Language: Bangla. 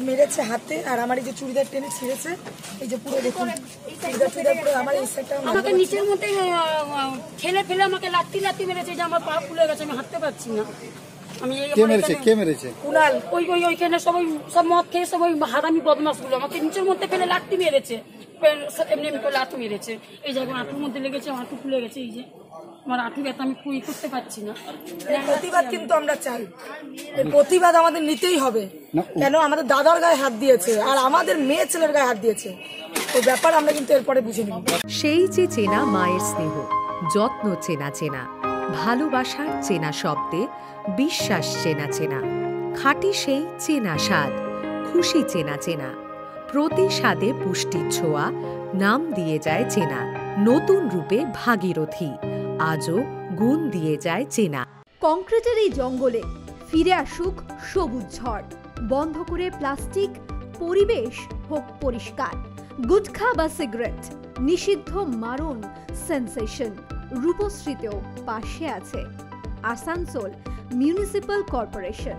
মেরেছে হাতে আর আমার এই যে চুড়িদার টেনে ছিঁড়েছে এই যে পুরো দেখুন চুড়িদার চুড়িদার পুরো আমার এই সাইডটা আমাকে নিচের মধ্যে ঠেলে ফেলে আমাকে লাত্তি লাত্তি মেরেছে যে আমার পা ফুলে গেছে আমি হাঁটতে পারছি না। আমি এই কে আমার মেরেছে? এখানে- কে মেরেছে? কুনাল। ওই ওই ওইখানে সবাই সব মদ খেয়ে সব ওই হারামি বদমাসগুলো। আমাকে নিচের মধ্যে ফেলে লাত্তি মেরেছে। এমনি এমনি করে লাত্তি মেরেছে। এই যে এখন আঁটুর মধ্যে লেগেছে আমার আঁটু ফুলে গেছে এই যে। আমার আঁটু ব্যথা আমি কুই করতে পারছি না। প্রতিবাদ কিন্তু আমরা চাই। প্রতিবাদ আমাদের নিতেই হবে। কেন? আমাদের দাদার গায়ে হাত দিয়েছে আর আমাদের মেয়ে ছেলের গায়ে হাত দিয়েছে। তো ব্যাপার আমরা কিন্তু এরপরে বুঝে নিব। সেই যে চেনা মায়ের স্নেহ যত্ন চেনা চেনা ভালোবাসার চেনা শব্দে বিশ্বাস চেনা চেনা খাঁটি সেই চেনা স্বাদ খুশি চেনা চেনা প্রতি স্বাদে পুষ্টির ছোঁয়া নাম দিয়ে যায় চেনা নতুন রূপে ভাগীরথী আজও গুণ দিয়ে যায় চেনা। কংক্রিটের এই জঙ্গলে ফিরে আসুক সবুজ ঝড়। বন্ধ করে প্লাস্টিক, পরিবেশ হোক পরিষ্কার। গুটখা বা সিগারেট, নিষিদ্ধ মারণ, সেন্সেশন, রূপশ্রীতেও পাশে আছে। Asansol municipal corporation.